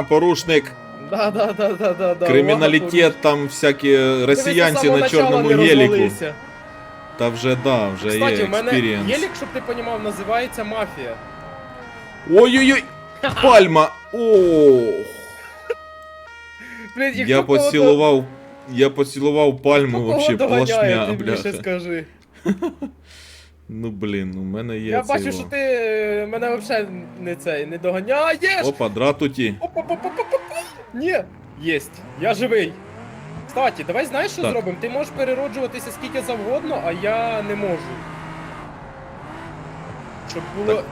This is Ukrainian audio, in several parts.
Увага! Увага, порушник! Да, да, да, да, да, да. Криміналітет, там всякі росіянці на чорному геліку. Та вже да, вже Кстати, є у мене експірієнс. гелік, щоб ти понімав, називається мафія. Ой-ой-ой! Пальма! Ох! Блін, і Я хто кого поцілував. Я поцілував до- пальму хто вообще кого доганяє, плашмя, ти мені ще бляха. скажи. Ну блін, у мене є. Я бачу, що ти е, мене взагалі не цей, не доганяєш. Опа, дратуті. Ні, єсть, я живий. Кстати, давай знаєш, що зробимо? Ти можеш перероджуватися скільки завгодно, а я не можу. Щоб було.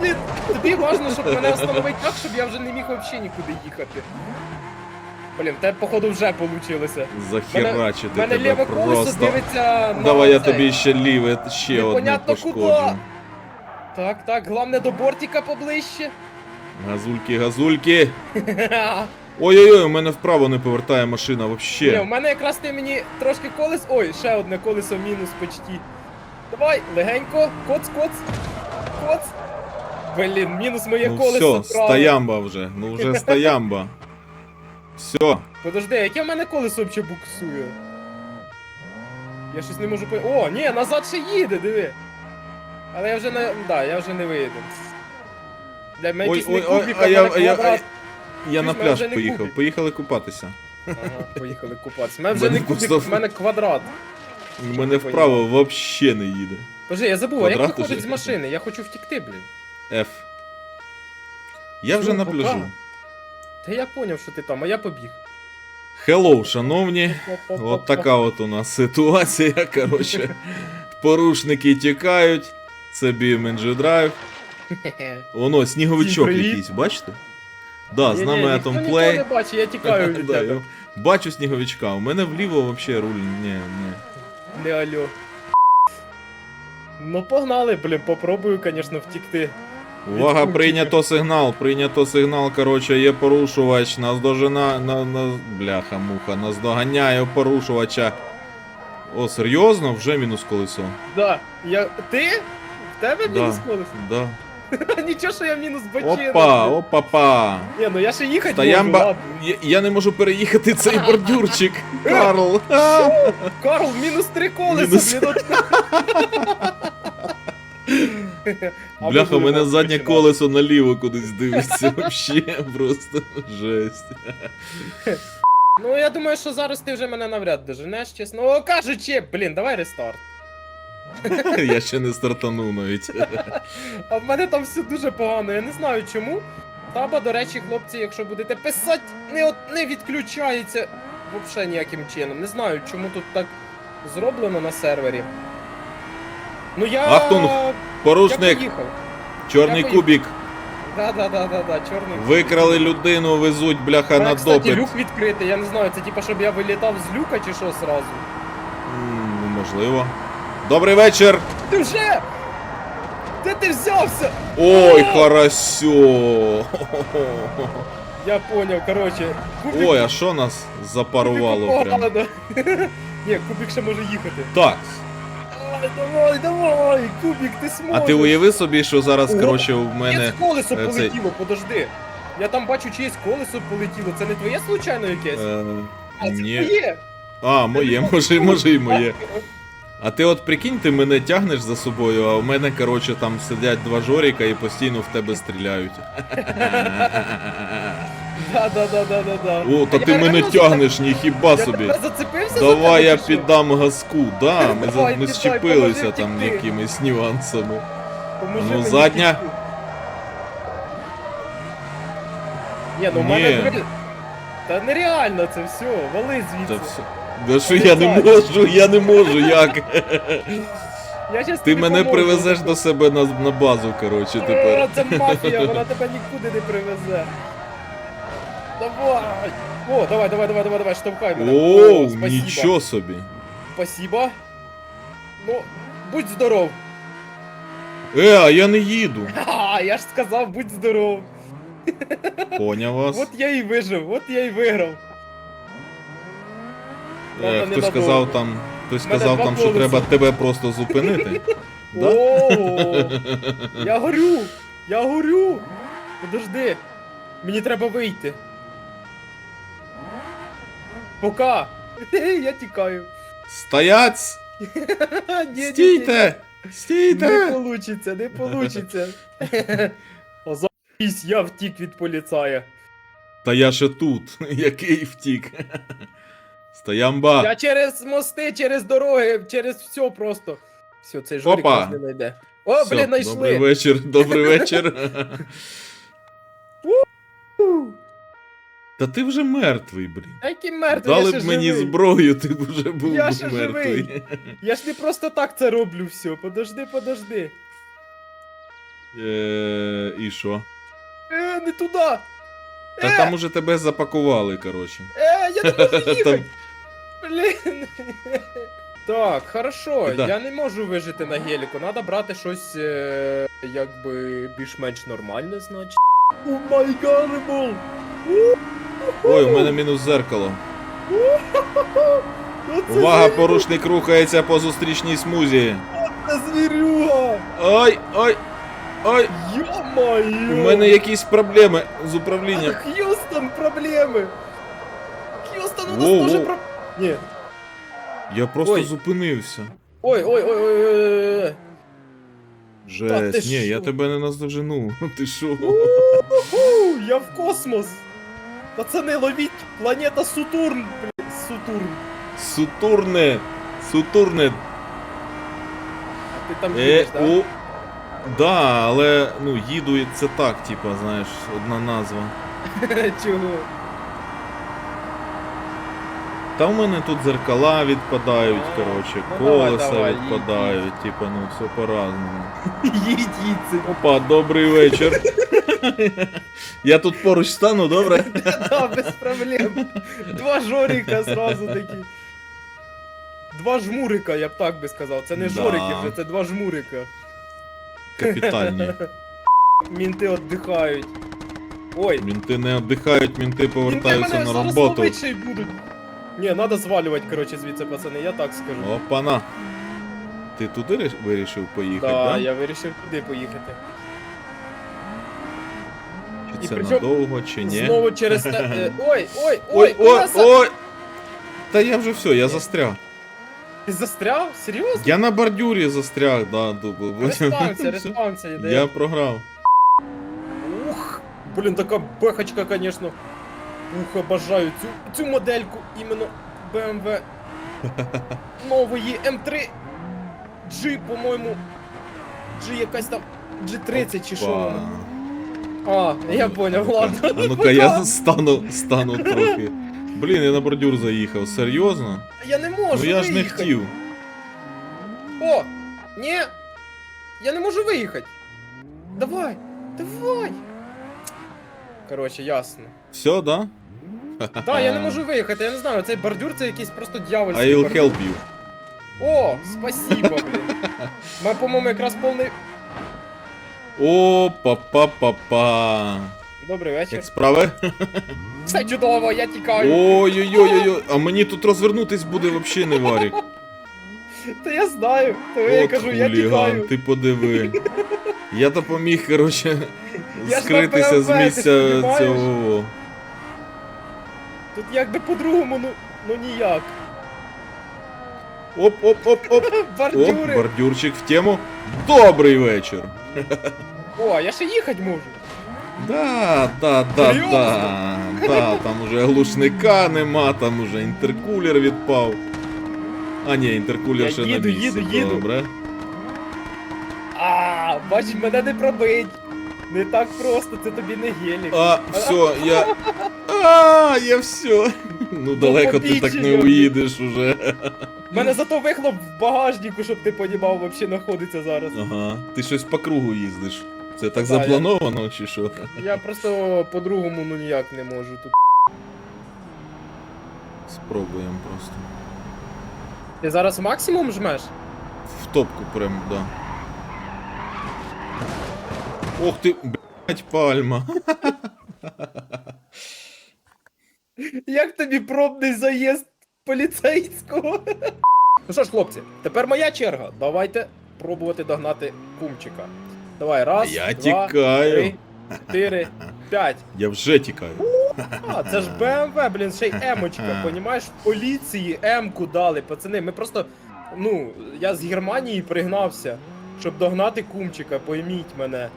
Блін, тобі важливо, щоб мене остановити так, щоб я вже не міг взагалі нікуди їхати. Блін, в тебе походу вже вийшло. захерачити У мене тебе ліве колесо просто. дивиться на Давай я цей. тобі ще ліве, ще одне Непонятно пошкоджу. куда. Так, так, головне до бортика поближче. Газульки, газульки. Ой-ой-ой, у мене вправо не повертає машина Ні, у вообще. мене якраз ти мені трошки колес. Ой, ще одне колесо мінус почти. Давай, легенько, коц, коц, коц. Блін, мінус моє Ну колесо. все, праве. стоямба вже. Ну вже стоямба. Все. Подожди, яке в мене колесо взагалі буксує? Я щось не можу по. О, ні, назад ще їде, диви. Але я вже не. Да, я вже не виїду. Для мене Ой, якийсь не ой, ой, кубик, а а я, а я, квадрат. я, я на Чуєш, мене пляж вже не поїхав. кубик. Поїхали купатися. Ага, поїхали купатися. У мене вже Мене не просто- в мене квадрат. У мене вправо вообще не їде. Боже, я забув, а як Квадрат виходить уже? з машини? Я хочу втікти, блін. F. Я вже Ну, на пока. пляжу. Та я поняв, що ти там, а я побіг. Хеллоу, шановні. От така от у нас ситуація, коротше. Порушники тікають. Це BMG Drive. Воно, сніговичок якийсь, бачите? Да, з нами нікого Play. не бачить, я тікаю від тебе. я Бачу сніговичка. У мене вліво вообще руль. Ні, ні. Не алло. Ну погнали, блін, попробую, звісно, втікти. Увага, прийнято сигнал. Прийнято сигнал. Коротше, є порушувач. Наздожена. На, на, бляха, муха. Наздоганяє порушувача. О, серйозно? Вже мінус колесо. Да, я. Ти? В тебе Да. мінус колесо? Да. Нічого, що я мінус бочина. Опа, опа-па. Ні, ну я ще їхати можу, ладно. Я, я не можу переїхати цей бордюрчик. Карл. Карл, мінус три колеса, Мінус. Бляха, у мене заднє колесо наліво кудись дивиться. Вообще просто жесть. Ну, я думаю, що зараз ти вже мене навряд доженеш, чесно. О, кажучи, блін, давай рестарт. Я ще не стартанув навіть. А в мене там все дуже погано, я не знаю чому. Таба, до речі, хлопці, якщо будете писати, не, от, не відключається взагалі ніяким чином. Не знаю, чому тут так зроблено на сервері. Ну я. Ахтунг, Я Порушник, поїхав. чорний я кубік. Да, да, да, да, да, чорний. Викрали людину, везуть, бляха, на кстати, допит. люк відкритий, я не знаю, це типа, щоб я вилітав з люка чи що сразу. М, ну, Можливо. Добрий вечір! Ти вже! Де ти взявся? Ой, хорошо! Я поняв, короче. Кубик Ой, а що нас запарувало прям? Ні, кубик ще може їхати. Так, Давай, давай, давай, кубик, ти а ти уяви собі, що зараз, Ого. коротше, в Чиєсь мене. колесо е, цей- полетіло, подожди. Я там бачу, чиєсь колесо полетіло. Це не твоє случайно якесь? е, а, це ні. твоє. А, моє, може, може і моє. А ти от прикинь, ти мене тягнеш за собою, а в мене, коротше, там сидять два жоріка і постійно в тебе стріляють. Да, да, да, да, да, да. О, та ти мене тягнеш, ніхіба за- собі. Я зацепився Давай я піддам газку, да, ми, за, Давай, ми піддай, поможи там втекти. якимись нюансами. Ну, задня. Ні, ну в Ні. мене. Та нереально це все, вали Та звідси. все. Да що я не можу, я не можу, як? Я щас Ти тобі мене поможу. привезеш до себе на, на базу, коротше, О, тепер. це мафія, вона тебе нікуди не привезе. Давай! О, давай, давай, давай, давай, давай, штовхай мене. Оу, спасибо. нічого собі. Спасибо. Ну, будь здоров. Е, а я не їду. Ха, я ж сказав, будь здоров. Поняв вас. От я і вижив, от я і виграв. Е, Правда, хтось ненадовго. сказав там, хтось Мене сказав два там, що треба тебе просто зупинити. Да? О, я горю! Я горю! Подожди. Мені треба вийти. Пока! Я тікаю. Стоять! Ні, ні, ні. Стійте! Не Стійте! получиться, не получиться. О, я втік від поліцая. Та я ще тут. Який втік. Стоямба. Я через мости, через дороги, через все просто. Все, цей жорик Опа. нас не знайде. О, Всьо, блін, Добрий знайшли. вечір, добрий вечір. Та ти вже мертвий, блін. Який мертвий, Дали я б ще мені живий. зброю, ти б вже був Я би ще мертвий. живий. Я ж не просто так це роблю все. Подожди, подожди. Е, І що? Е, не туди. Та Е, там уже тебе запакували, коротше. е, я не можу Там їхати. Блін. Так, хорошо, Да. я не можу вижити на геліку. Надо брати щось, е, якби більш-менш нормальне, значить. О май гарбл! Ой, у мене мінус зеркало. Увага, порушник рухається по зустрічній смузі. Звірюга! Ой, ой, ой, Йо-моє! у мене якісь проблеми з управлінням. Х'юстон, проблеми! Х'юстон, у нас теж воу. про... Ні. Я просто Ой. зупинився. Ой, ой, ой, ой, ой, ой, ой. Та ти Жесть, ні, я тебе не наздожену. Ти що? Уху, я в космос! Пацани, ловіть! Планета Сутурн! Блін, Сутурн. Сутурне! Сутурне! А Ти там Е, їдеш, так? у... Да, але ну їду і це так, типа, знаєш, одна назва. Чого? Та в мене тут зеркала відпадають, коротше, ну колеса давай, відпадають, типа, ну все по-разному. Їдь, їдь. Опа, добрий вечір. Я тут поруч стану, добре? Да, без проблем. Два жоріка сразу такі. Два жмурика, я б так би сказав. Це не Да. жорики вже, це два жмурика. Капітальні. Мінти віддихають. Ой, Мінти не віддихають, мінти мінти мене на зараз роботу. й будуть. Ні, треба звалювати, коротше, звідси, пацани, я так скажу. Опана. Ти туди риш- вирішив поїхати, да, да? я вирішив туди поїхати. Чи І це причому надовго, чи ні? Знову через те. е, Ой, ой, ой, Ой, ой, ой! Та я вже все, я застряг. Ти застряв? Серйозно? Я на бордюрі застряг, да, дубо. Респансія, респансія йде. Я програв. Ух, блін, така бехочка, конечно. Ух, обожаю цю, цю модельку іменно BMW нової М3 G, по-моєму. G якась там G30 чи що вона. А, я поняв, ладно. А ну-ка я стану, стану трохи. Блін, я на бордюр заїхав, серйозно? Я не можу Ну я ж не хотів. О! Ні! Я не можу виїхати. Давай! Давай! Коротше, ясно. Все, да? Да, я не можу виїхати, я не знаю, цей бордюр це якийсь просто дьявольський I'll help you. О, спасибо, блін. Ми, по-моєму, якраз повний. О, па-па-па-па. Добрий вечір. Як справи? Все чудово, я тікаю. Ой-ой-ой-ой, а мені тут розвернутись буде вообще не варік. Та я знаю, то я От кажу, я хуліган, тікаю. ти подиви. Я допоміг, коротше, Я ж на скритися з ти місця понімаєш? цього. Тут якби по-другому, ну, ну ніяк. Оп-оп-оп-оп. Оп, бордюрчик в тему. Добрий вечір. О, я ще їхати можу. Да, да, да, Серйозно? да. Да, там уже глушника нема, там уже інтеркулер відпав. А, ні, інтеркулер Я ще їду, на місці. їду, їду. Добре. А, бач, мене не пробить. Не так просто, це тобі не гелік. А, все, я. А, я все. Ну далеко ти так не уїдеш уже. У мене зато вихлоп в багажнику, щоб ти понімав, вообще знаходиться зараз. Ага. Ти щось по кругу їздиш. Це так заплановано, чи що? Я просто по-другому ну ніяк не можу тут. Спробуємо просто. Ти зараз максимум жмеш? В топку прям, да. Ох ти, блять, пальма. Як тобі пробний заїзд поліцейського? Ну що ж, хлопці, тепер моя черга. Давайте пробувати догнати кумчика. Давай, раз, Я два, тікаю. три, чотири, п'ять. Я вже тікаю. А, це ж БМВ, блін, ще й емочка, понімаєш? Поліції М-ку дали, пацани. Ми просто. Ну, я з Германії пригнався, щоб догнати кумчика, пойміть мене.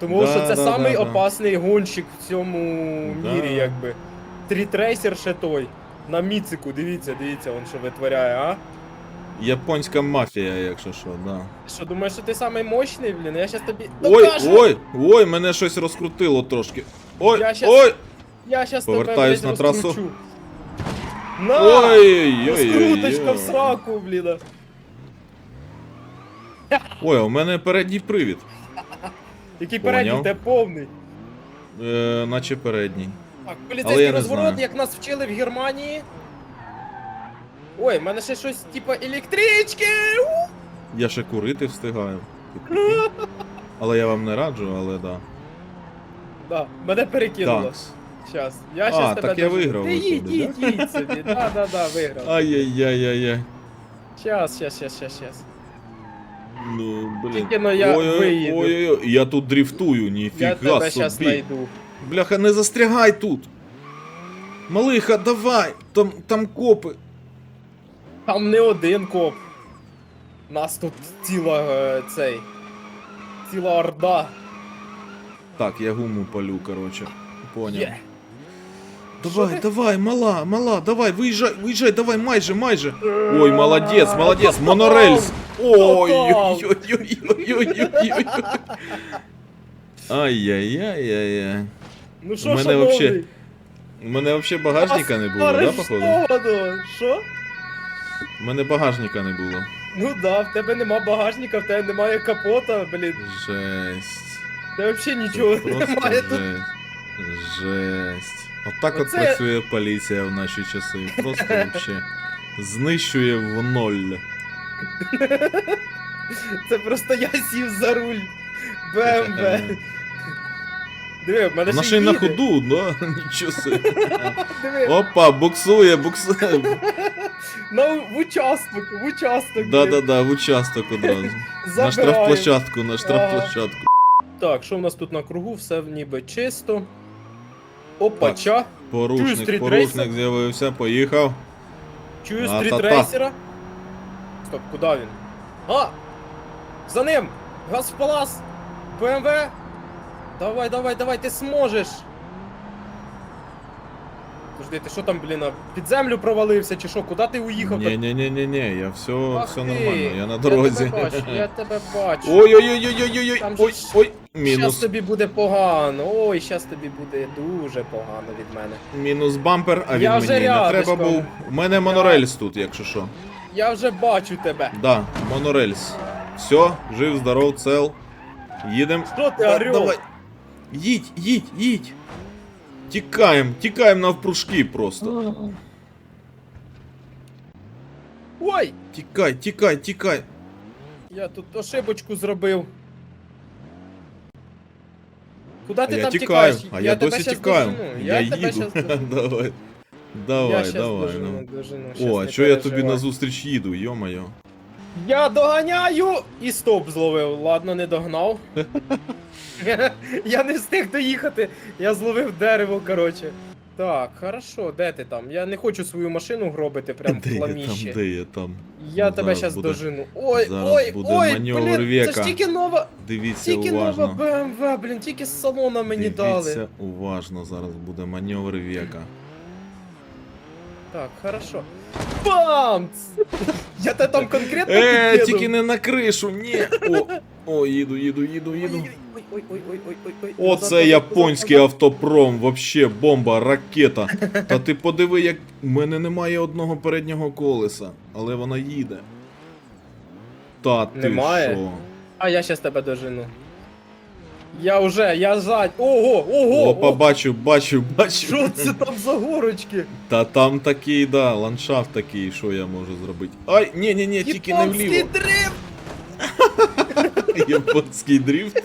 Тому Да, що це да, самий да, да. опасний гонщик в цьому Да. мірі, якби. Трітрейсер ще той. На міцику, дивіться, дивіться, он що витворяє, а? Японська мафія, якщо що, да. Що думаєш, що ти самий мощний, блін? Я щас тобі. Ой, докажу! ой, ой, мене щось розкрутило трошки. Ой, Я щас- ой, Я щас Повертаюсь тебе на трасу. розкручу. На! ой, ой, ой, Скруточка в сраку, блін. Ой, у мене передній привід. Який Поняв. передній, те повний. Е, наче передній. Так, Але поліцейський я не розворот, знаю. як нас вчили в Германії. Ой, в мене ще щось типа електрички. У! Я ще курити встигаю. Але я вам не раджу, але да. Да, мене перекинуло. Такс. Щас. Я А, щас тебе так я виграв, Ти їдь, виходить, їдь, їдь собі. Да, да, да, виграв. Ай-яй-яй-яй-яй. Щас, щас, щас, щас, щас. Ну, блін. Тільки но я виїду. ой-ой-ой, я тут дрифтую, Я ніфіга тебе щас собі. знайду. Бляха, не застрягай тут. Малиха, давай, там, там копи. Там не один коп. Нас тут ціла е, цей. Ціла орда. Так, я гуму палю, короче. Поняв. Є. Давай, давай, мала, мала, давай, виїжджай, виїжджай, давай, майже, майже. Ой, молодець, молодець, монорельс. Ой, ой, ой, ой, ой, ой, ой. Ай-яй-яй-яй-яй. Ну що, мене шановний? вообще У мене взагалі багажника не було, да, походу? Що? У мене багажника не було. Ну да, в тебе нема багажника, в тебе немає капота, блін. Жесть. Тебе взагалі Це нічого просто немає тут. жесть. Жесть. Отак от Оце- працює поліція в наші часи. Просто вообще знищує в ноль. Це просто я сів за руль. БМВ. Диви, в мене Вона ще й на їде. ходу, да? Нічого собі. Диви, Опа, буксує, буксує. на, в участок, в участок. Да-да-да, в участок одразу. На Забираємо. штрафплощадку, на штрафплощадку. Так, що в нас тут на кругу? Все ніби чисто. Опача. Порушник, стрітрейсер? порушник з'явився, поїхав. Чую А, стрітрейсера. Стоп, куди він? А! За ним! Газ в палас! БМВ! Давай, давай, давай, ти зможеш! Подожди, ти що там, блін, а, під землю провалився чи що? Куди ти уїхав? Ні, ні, ні, ні, ні, я все, Ах все ти, нормально, я на дорозі. Я тебе бачу, я тебе бачу. Ой-ой-ой-ой-ой-ой, Там ой, же ж- ой, Щас мінус, тобі буде погано. Ой, щас тобі буде дуже погано від мене. мінус бампер, а він Я вже мені не треба був. У мене монорельс тут, якщо що. Я вже бачу тебе. Да, монорельс. Все, жив, здоров, цел. Їдем. Що ти, орел? Давай. Їдь, їдь, їдь. Тікаємо, тікаємо навпружки просто. Ой! Тікай, тікай, тікай. Я тут ошибочку зробив. Куди А ти я там тікаю, тікаєш? а я, я досі тікаю. Я, Я, тебе їду. щас дожену. давай. я Давай, Дожину, Ну. дожину. О, а що я тобі на назустріч їду, йо-моє. Я доганяю і стоп зловив. Ладно, не догнав. я не встиг доїхати. Я зловив дерево, короче. Так, хорошо, де ти там? Я не хочу свою машину гробити прям Де в я там, де я там? Я Ну, тебе зараз буде- дожену. Ой, зараз ой, буде ой, маневр блін, це века. ж тільки нова, Дивіться тільки нова уважно. БМВ, блін, тільки з салона мені дали. Дивіться уважно, зараз буде маневр века. Так, хорошо. Бамц! Я тебе там конкретно Е, підкинув. тільки не на кришу, ні. О, о, їду, їду, їду, їду. Ой, ой, ой, ой, ой, ой, ой. Оце японський автопром, вообще бомба, ракета. Та ти подиви, як у мене немає одного переднього колеса, але вона їде. Та ти Немає? що? А я щас тебе дожену. Я вже, я зад. Ого, ого! Опа, о, бачу, бачу, бачу. Що це там за горочки? Та там такий, да, ландшафт такий, що я можу зробити. Ай, ні, ні, ні, тільки не Японський вліво. дрифт! Японський дрифт.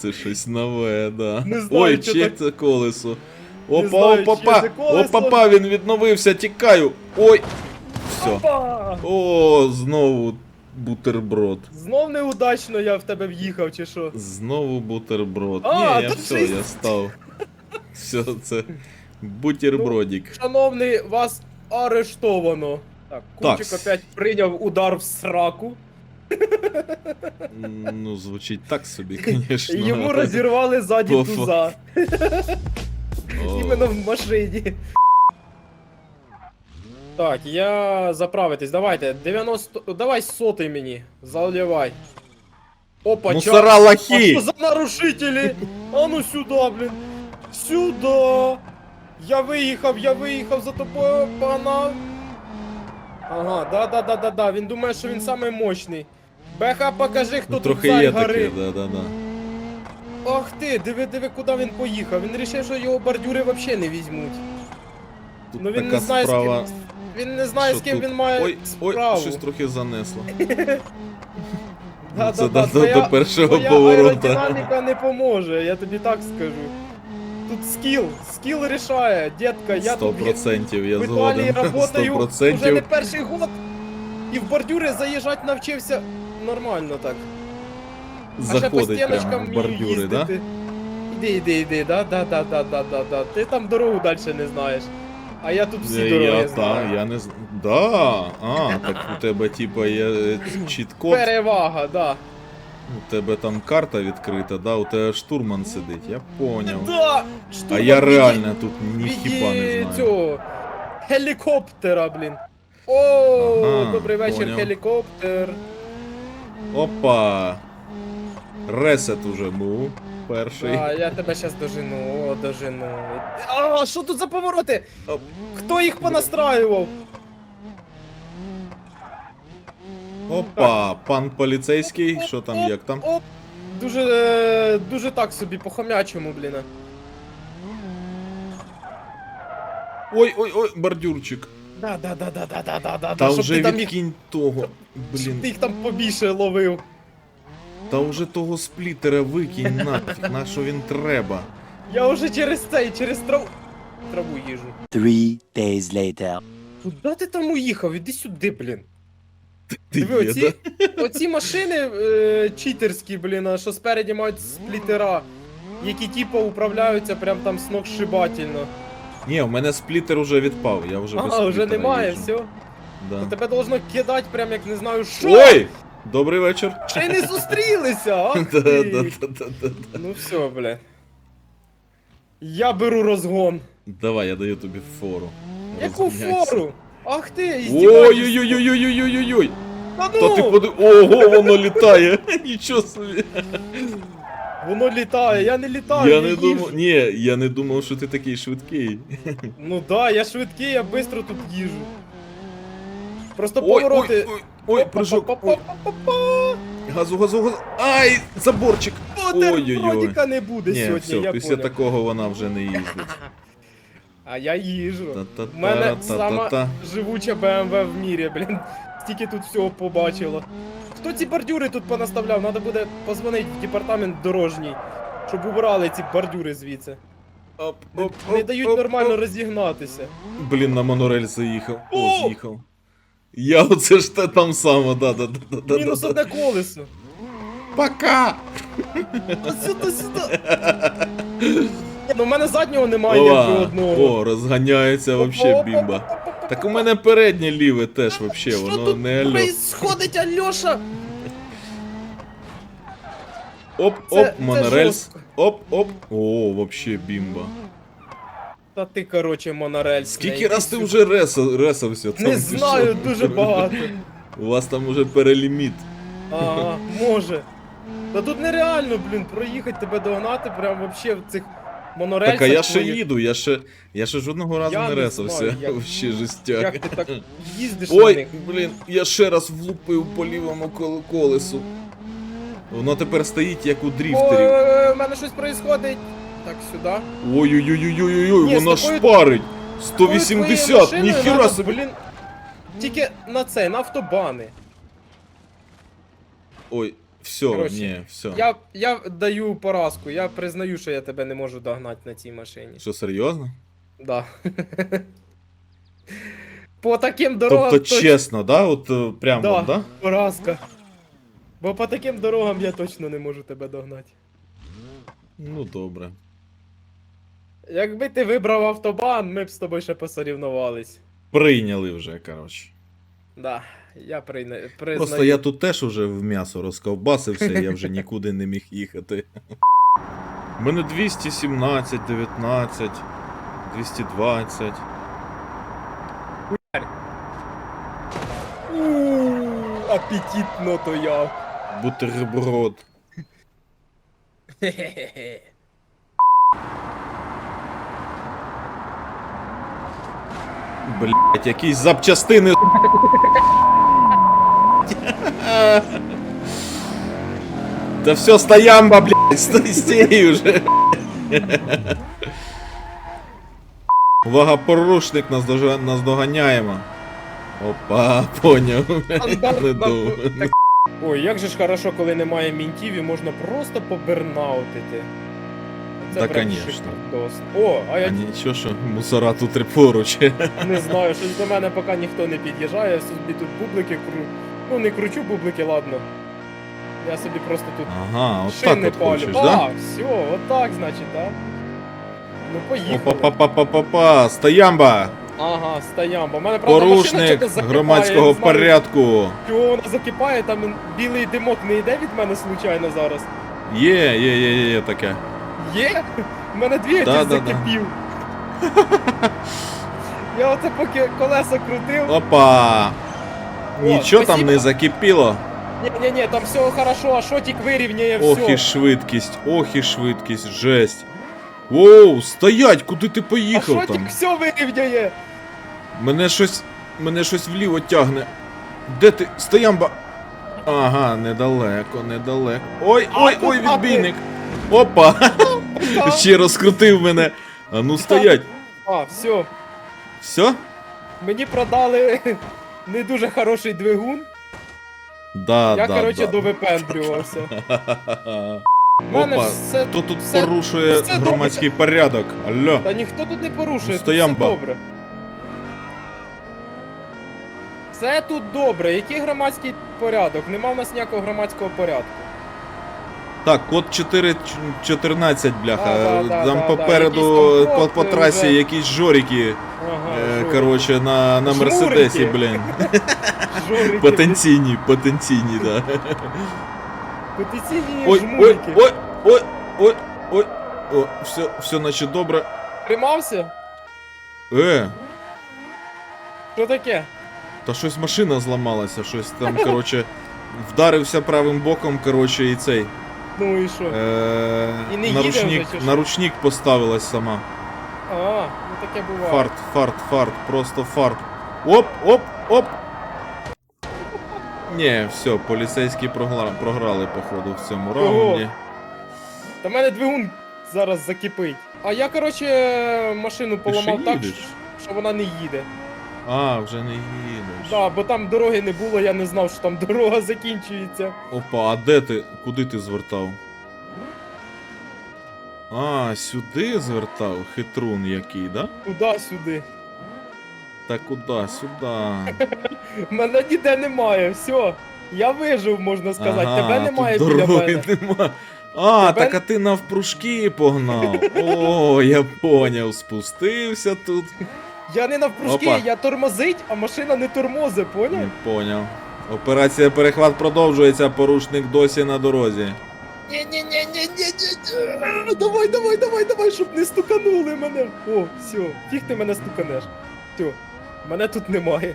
Це щось нове, да. Не знаю, Ой, що чек це колесо. Опа, знаю, опа, чиє па, це колесо. опа, він відновився, тікаю. Ой. Все. Опа! О, знову бутерброд. Знов неудачно я в тебе в'їхав, чи що? Знову бутерброд. А, Ні, я все, шість. я став. Все, це бутербродик. Шановний, вас арештовано. Так, Так. опять прийняв удар в сраку. Ну, звучить так собі, звісно. Йому розірвали ззаді По туза. Іменно в машині. Так, я заправитись, давайте. 90. Давай сотий мені. Заливай. Опа, Мусора А лохи! що за нарушителі? А ну сюди, блін. Сюди. Я виїхав, я виїхав за тобою, пана. Ага, да, да, да, да, да. Він думає, що він самий мощний. Беха, покажи, хто Ну, тут трохи цар є гори. таке, да-да-да. Ах ти, диви, диви, куди він поїхав. Він вирішив, що його бордюри взагалі не візьмуть. Тут Ну він така не знає, справа. з ким. Він не знає, що з ким тут- він має Ой, ой, справу. щось трохи занесло. Це да, да, до- до твоя- першого твоя поворота. аеродинаміка не поможе, я тобі так скажу. Тут скіл, скіл рішає, детка, я Сто тут в- процентів, я Італії згоден. Сто работаю вже не процентів. перший год. І в бордюри заїжджати навчився нормально так. А ще по Заходить стіночкам прямо в бордюри, да? їздити. Іди, іди, іди, да, да, да, да, да, да, да. Ти там дорогу далі не знаєш. А я тут всі Е, дороги я, та, знаю. я не з... Да, а, так у тебе типа є е, Перевага, да. у тебе там карта відкрита, да, у тебе штурман сидить, я поняв. Да! А штурман я від- реально тут ніхіба не від знаю. цього гелікоптера, блін. О, Ага, добрий вечір, поняв. гелікоптер. Опа! Ресет уже був. Перший. А, я тебе щас дожену, о, дожену. А, що тут за повороти? Хто їх понастраював? Опа, пан поліцейський, що там, як там? Оп. Дуже, е, дуже так собі, по-хомячому, блін. Ой, ой, ой, бордюрчик. Да, да, да, да, да, да, да, да, Та щоб вже ти там їх, відкинь того. щоб ти Блін, їх там побільше ловив. та вже того сплітера викинь нафіг, на що він треба. Я вже через цей, через траву. Траву їжу. Three days later. Куда ти там уїхав? Іди сюди, блін. Ти Диви, є, оці, да? оці машини е, читерські, блін, а що спереді мають сплітера, які типу управляються прям там сногсшибательно. Ні, у мене сплітер уже відпав, я вже без А, вже сплітера немає, їжджу. все. Да. Тебе должно кидати прям як не знаю що. Ой! Добрий вечір. Ще й не зустрілися, а? Да, ти. да, да, да, да. Ну все, бля. Я беру розгон. Давай, я даю тобі фору. Яку Розганяйся. фору? Ах ти, іздіваєшся. Ой-ой-ой-ой-ой-ой-ой-ой! Та Та ти ну, поди... Ого, воно літає! Нічого собі! Воно літає, я не літаю, Я не думав. Ні, я не думав, що ти такий швидкий. Ну да, я швидкий, я швидко тут їжу. Просто повороти. ой, ой, прыжок. Ой, Па-па-па-па-па. газу, газу, газу. Ай, заборчик. Ой-ой-ой. Не буде Ні, сьогодні, все, я після такого вона вже не їздить. А я їжу. У мене сама живуча BMW в мірі, блін. Стільки тут всього побачило. Хто ці бордюри тут понаставляв? Надо буде позвонити в департамент дорожній, щоб убрали ці бордюри звідси. Оп, Не, оп, не оп, дають оп, нормально оп. розігнатися. Блін, на монорель заїхав. О, О! з'їхав. Я оце ж те там само, да, да, да, да, Мінус да, одне колесо. Пока! А сюди, сюди. Ну, в мене заднього немає якби Ова, одного. О, розганяється вообще бімба. Так у мене переднє ліве теж вообще, Що воно тут не альо. происходить, Альоша? Оп, Це- оп, це монорельс. жорстко. Оп, оп. О, вообще бімба. Та ти, короче, монорельс. Скільки раз ти вже реса, ресався там? Не ти знаю, що? дуже багато. У вас там уже переліміт. Ага, може. Та тут нереально, блін, проїхати тебе догнати прям вообще в цих монорельсах. Так а я ще твоїх. їду, я ще, я ще жодного разу Я не не ресався. знаю, як- Вообще жестяк. Як ти так їздиш на Ой, них? блін, я ще раз влупив по лівому кол- колесу. Воно тепер стоїть як у дріфтерів. Ой, в мене щось происходить. Так, сюди. Ой-ой-ой-ой-ой, Ні, з такою- шпарить. Такою 180, твоєю машиною ніхіра надо, собі. Блін, тільки на це, на автобани. Ой, все, Коротше, ні, все. Я, я даю поразку, я признаю, що я тебе не можу догнати на цій машині. Що, серйозно? Да. По таким дорогам Тобто точно чесно, да? От е, прямо, Да. да? поразка. Бо по таким дорогам я точно не можу тебе догнати. Ну добре. Якби ти вибрав автобан, ми б з тобою ще посорівнувались. Прийняли вже, коротше. Да, я прийна... признаю. Просто я тут теж уже в м'ясо розковбасився, я вже нікуди не міг їхати. У мене 217, 19, 220. Ууу, апетитно то я. Бутерброд. Хе-хе-хе. Блять, якісь запчастини. Та все, стоямба, блядь, стій уже. Увага, порушник, нас, дожа... нас доганяємо. Опа, поняв. Не думаю. Ой, як же ж хорошо, коли немає мінтів і можна просто побернаутити. Це Та, прям конечно. шикардос. О, а я А нічого, що мусора тут і поруч. не знаю, щось до мене поки ніхто не під'їжджає, я собі тут бублики кру. Ну не кручу бублики, ладно. Я собі просто тут Ага, от так шини от палю. хочеш, а, да? все, отак, значить, да? Ну поїхали. Опа-па-па-па-па, стоямба! Ага, стоям. Бо в мене правда машина Порушник чогось закипає, громадського не знаю, порядку. Чого вона закипає, там білий димок не йде від мене случайно зараз. Є, є, є, є, є таке. Є? У мене двигатель Да, да, да. закипів. Я оце поки колеса крутив. Опа! Нічого там спасибо. не закипіло. Ні, ні, ні, там все хорошо, а шотик вирівняє Ох все. і швидкість, ох і швидкість, жесть. Воу, стоять, куди ти а поїхав шотик там? все вирівняє. Мене щось. Мене щось вліво тягне. Де ти? Стоямба! Ага, недалеко, недалеко. Ой, ой, ой, відбійник! Опа! Ще розкрутив мене. А ну стоять. А, все. Все? Мені продали не дуже хороший двигун. Да, Я, да, коротше, да. довипендрювався. У мене Опа, ж все хто тут все- порушує все громадський порядок? Алло. Та ніхто тут не порушує, тут стоямба. все добре. Все тут добре. Який громадський порядок? Нема в нас ніякого громадського порядку. Так, код 414, бляха. Да, да, да, Там да, попереду якийсь там по, по трасі вже. якісь жоріки. Ага, е, жорики. коротше, на, на Жмурики. Мерседесі, блін. Жорики, Потенційні, потенційні, да. Потенційні Ой, ой, ой, ой, ой, ой. О, все, все наче добре. Тримався? Е, Що таке? та щось машина зламалася, щось там, коротше, вдарився правим боком, коротше, і цей. Ну і що? Е, І не їде наручник, вже, чи що? наручник поставилась сама. А, ну таке буває. Фарт, фарт, фарт, просто фарт. Оп, оп, оп. Ні, все, поліцейські прогла- програли, походу, в цьому раунді. Та в мене двигун зараз закипить. А я, коротше, машину поламав так, їдеш? що вона не їде. А, вже не їдеш. Да, бо там дороги не було, я не знав, що там дорога закінчується. Опа, а де ти? Куди ти звертав? А, сюди звертав? Хитрун який, да? Туди-сюди. Та куди? Сюди. Мене ніде немає, все. Я вижив, можна сказати. Ага, Тебе немає тут біля дороги мене. нема. А, Тебе- так а ти навпружки погнав. О, я поняв, спустився тут. Я не навпружки, Опа. я тормозить, а машина не тормози, поняв? Не поняв. Операція перехват продовжується, порушник досі на дорозі. Ні-ні-ні-ні-ні-ні. Давай, давай, давай, давай, щоб не стуканули мене. О, все, фіг ти мене стуканеш. Все, мене тут немає.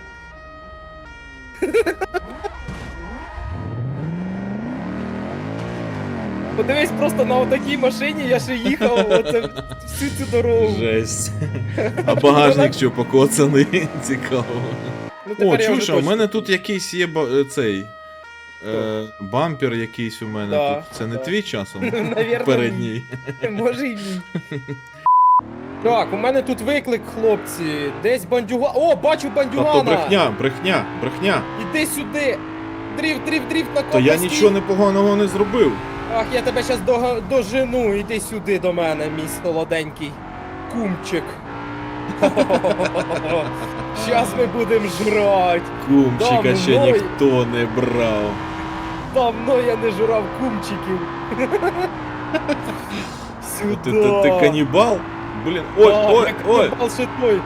Подивись просто на отакій машині, я ще їхав оце всю цю дорогу. Жесть. А багажник що покоцаний? Цікаво. Ну, О, чуєш, а у мене тут якийсь є е, цей. Е, бампер якийсь у мене Да, тут. Це не да. твій часом? Навірно, Передній. Може і ні. Так, у мене тут виклик, хлопці. Десь бандюга. О, бачу Та то бандюгана! брехня, брехня, брехня. Іди сюди! Дріфт, дріфт, дріфт на То я нічого непоганого не зробив. Ах, я тебе щас дога- дожену. Іди сюди до мене, мій солоденький кумчик. Щас ми будемо жрать. Кумчика Давно ще ніхто не брав. Давно я не жрав кумчиків. Сюда. Ти, ти, ти канібал? Блін, ой, Да, ой, як ой. канібал ще той.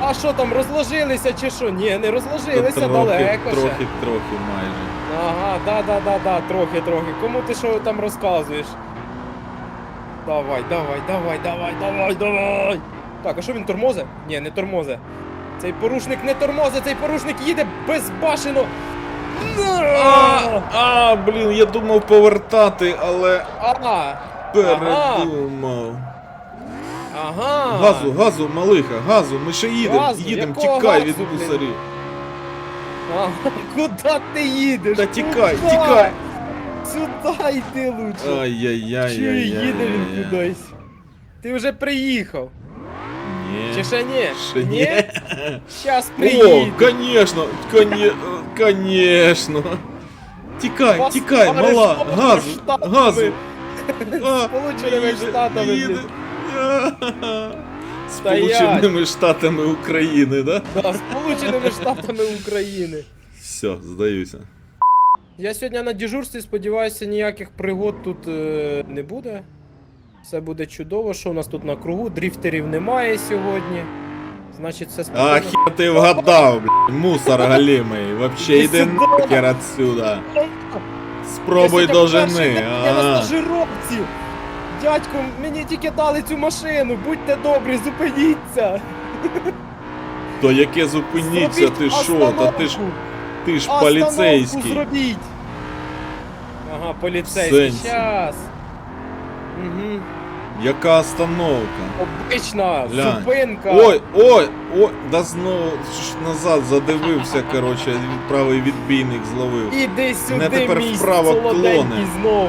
А що там, розложилися чи що? Ні, не розложилися Та далеко трохи, ще. трохи, трохи майже. Ага, да, да, да, да, трохи, трохи. Кому ти що там розказуєш? Давай, давай, давай, давай, давай, давай. Так, а що він тормозе? Ні, не тормозе. Цей порушник не тормозе, цей порушник їде безбашено. А, а, блін, я думав повертати, але Ага, передумав. ага. Газу, газу, малиха, газу, ми ще їдемо, Газу? їдемо, Якого тікай газу, від блін? бусарів. Ага. Куда ти їдеш? Та тікай, Куда? тікай. Сюди йди лучше. Ай-яй-яй. Чи їде він кудись? Ти вже приїхав. Чи ще ні? Ще ні. Щас О, приїде. конечно, коне, конечно. Тікай, Вас тікай, мала, газу, Штатами. газу. А, Сполученими їде, Штатами, їде. блін. Сполученими Штатами України, да? Да, Сполученими Штатами України. Все, здаюся. Я сьогодні на дежурстві, сподіваюся, ніяких пригод тут е, не буде. Все буде чудово. Що у нас тут на кругу? Дріфтерів немає сьогодні. Значить, все А спокійно. хер ти вгадав, блядь, мусор галімий. Вообще йди нахер отсюда. Я Спробуй сьогодні до перший день, Я на Ага. стажировці. Дядько, мені тільки дали цю машину. Будьте добрі, зупиніться. То яке зупиніться, Зробіть ти що? Та ти ж остановку. Ти ж Остановку поліцейський. зробіть. Ага, поліцейський. Сенсі. Щас. Угу. Яка остановка? Обична Глянь. зупинка. Ой, ой, ой, да знову ж назад задивився, короче, від- правий відбійник зловив. Іди сюди, Мене тепер мій вправо солоденький клоне. знов.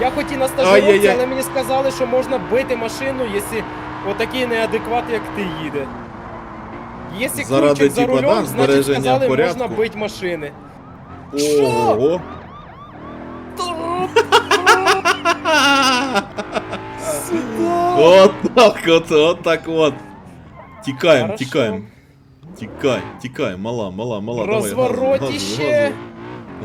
Я хотів на стажировці, Ай-яй-яй. але мені сказали, що можна бити машину, якщо отакий неадекват, як ти їде. Якщо Заради, крутчик за типа, рулем, да, значить збереження сказали, порядку. можна бити машини. Ого. Сюда. От так от, от так от. Тікаємо, Хорошо. тікаємо. Тікай, тікай, мала, мала, мала, давай, газу, Розворотіще. Газу,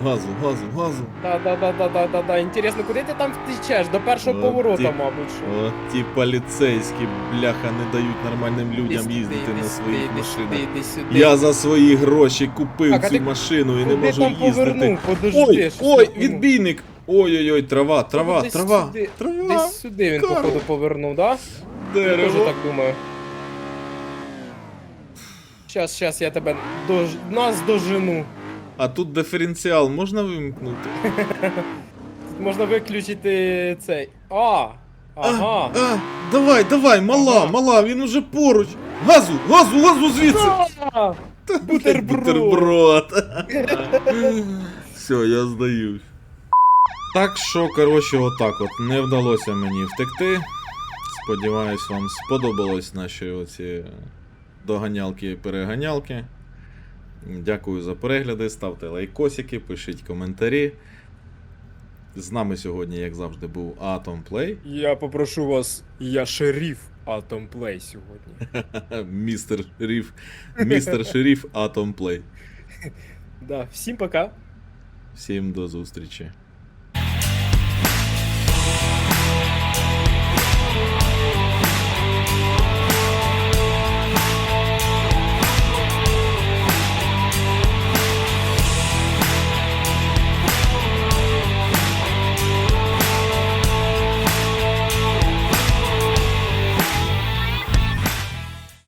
газу, газу, газу. Да, да, да, да, да, да, да. Інтересно, куди ти там втечеш? До першого От поворота, ти- мабуть. Що. От ті поліцейські, бляха, не дають нормальним людям їздити на своїх машинах. Іди сюди. Я за свої гроші купив Так, а цю ти машину і не Куди можу там їздити. повернув? Подожди. Ой, що ой, відбійник! Ой-ой-ой, трава, трава, десь трава, сюди, трава, Десь сюди він, Карл. походу, повернув, да? Я теж дерево. так думаю. Щас, щас, я тебе дож... нас дожену. А тут диференціал можна вимкнути? Тут можна виключити цей. А! Ага. А, а, давай, давай, мала, Ага. мала, він уже поруч. Газу, газу, газу звідси. А! Бутерброд. Бутерброд. Все, я здаюсь. Так що, коротше, отак от. Не вдалося мені втекти. Сподіваюсь, вам сподобались наші оці доганялки і переганялки. Дякую за перегляди, ставте лайкосики, пишіть коментарі. З нами сьогодні, як завжди, був Atom Play. Я попрошу вас, я Atom Play сьогодні. Містер Шеріф. Містер Шеріф Atom Play. Да, всім пока. Всім до зустрічі.